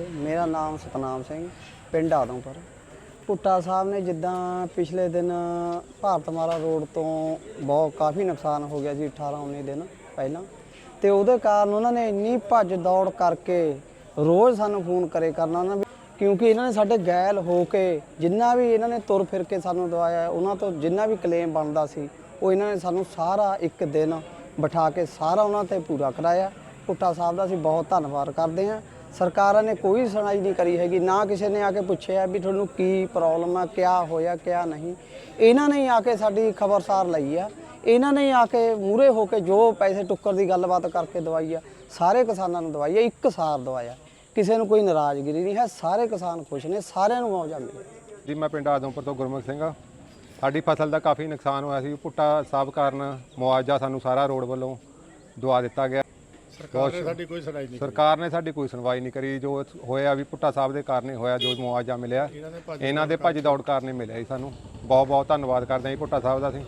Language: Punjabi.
ਮੇਰਾ ਨਾਮ ਸਤਨਾਮ ਸਿੰਘ, ਪਿੰਡ ਆਦਮਪੁਰ। ਭੁੱਟਾ ਸਾਹਿਬ ਨੇ ਜਿੱਦਾਂ ਪਿਛਲੇ ਦਿਨ ਭਾਰਤ ਮਾਲਾ ਰੋਡ ਤੋਂ ਬਹੁਤ ਕਾਫੀ ਨੁਕਸਾਨ ਹੋ ਗਿਆ ਸੀ 18 19 ਦਿਨ ਪਹਿਲਾਂ। ਤੇ ਉਹਦੇ ਕਾਰਨ ਉਹਨਾਂ ਨੇ ਇੰਨੀ ਭੱਜ ਦੌੜ ਕਰਕੇ ਰੋਜ਼ ਸਾਨੂੰ ਫੋਨ ਕਰੇ ਕਰਨਾ ਉਹਨਾਂ ਵੀ, ਕਿਉਂਕਿ ਇਹਨਾਂ ਨੇ ਸਾਡੇ ਗੈਲ ਹੋ ਕੇ ਜਿੰਨਾ ਵੀ ਇਹਨਾਂ ਨੇ ਤੁਰ ਫਿਰ ਕੇ ਸਾਨੂੰ ਦਵਾਇਆ, ਉਹਨਾਂ ਤੋਂ ਜਿੰਨਾ ਵੀ ਕਲੇਮ ਬਣਦਾ ਸੀ, ਉਹ ਇਹਨਾਂ ਨੇ ਸਾਨੂੰ ਸਾਰਾ ਇੱਕ ਦਿਨ ਬਿਠਾ ਕੇ ਸਾਰਾ ਉਹਨਾਂ ਤੇ ਪੂਰਾ ਕਰਾਇਆ। ਭੁੱਟਾ ਸਾਹਿਬ ਦਾ ਅਸੀਂ ਬਹੁਤ ਧੰਨਵਾਦ ਕਰਦੇ ਹਾਂ। ਸਰਕਾਰਾਂ ਨੇ ਕੋਈ ਸੁਣਾਈ ਨਹੀਂ ਕਰੀ ਹੈਗੀ, ਨਾ ਕਿਸੇ ਨੇ ਆ ਕੇ ਪੁੱਛਿਆ ਵੀ ਤੁਹਾਨੂੰ ਕੀ ਪ੍ਰੋਬਲਮ ਆ, ਕਿਆ ਹੋਇਆ, ਕਿਆ ਨਹੀਂ। ਇਹਨਾਂ ਨੇ ਹੀ ਆ ਕੇ ਸਾਡੀ ਖਬਰਸਾਰ ਲਈ ਆ। ਇਹਨਾਂ ਨੇ ਆ ਕੇ ਮੂਰੇ ਹੋ ਕੇ ਜੋ ਪੈਸੇ ਟੁੱਕਰ ਦੀ ਗੱਲਬਾਤ ਕਰਕੇ ਦਵਾਈ ਆ, ਸਾਰੇ ਕਿਸਾਨਾਂ ਨੂੰ ਦਵਾਈ ਆ, ਇੱਕ ਸਾਰ ਦਵਾਇਆ ਕਿਸੇ ਨੂੰ ਕੋਈ ਨਾਰਾਜ਼ਗਿਰੀ ਨਹੀਂ ਹੈ, ਸਾਰੇ ਕਿਸਾਨ ਖੁਸ਼ ਨੇ, ਸਾਰਿਆਂ ਨੂੰ ਮੁਆਵਜ਼ਾ ਮਿਲਿਆ ਜੀ, ਮੈਂ ਪਿੰਡ ਆਦਮਪੁਰ ਤੋਂ ਗੁਰਮੁਖ ਸਿੰਘ ਆ। ਸਾਡੀ ਫਸਲ ਦਾ ਕਾਫੀ ਨੁਕਸਾਨ ਹੋਇਆ ਸੀ ਭੁੱਟਾ ਸਾਫ਼ ਕਾਰਨ ਮੁਆਵਜ਼ਾ ਸਾਨੂੰ ਸਾਰਾ ਰੋਡ ਵੱਲੋਂ ਦਵਾ ਦਿੱਤਾ ਗਿਆ। ਸਰਕਾਰ ਨੇ ਸਾਡੀ ਕੋਈ ਸੁਣਾਈ ਨਹੀਂ ਸਰਕਾਰ ਨੇ ਸਾਡੀ ਕੋਈ ਸੁਣਵਾਈ ਨਹੀਂ ਕਰੀ। ਜੋ ਹੋਇਆ ਵੀ ਭੁੱਟਾ ਸਾਹਿਬ ਦੇ ਕਾਰਨ ਹੀ ਹੋਇਆ ਜੋ ਮੁਆਵਜ਼ਾ ਮਿਲਿਆ ਇਹਨਾਂ ਦੇ ਭੱਜ ਦੌੜ ਕਾਰਨ ਹੀ ਮਿਲਿਆ ਜੀ ਸਾਨੂੰ। ਬਹੁਤ ਬਹੁਤ ਧੰਨਵਾਦ ਕਰਦੇ ਹਾਂ ਜੀ ਭੁੱਟਾ ਸਾਹਿਬ ਦਾ ਅਸੀਂ।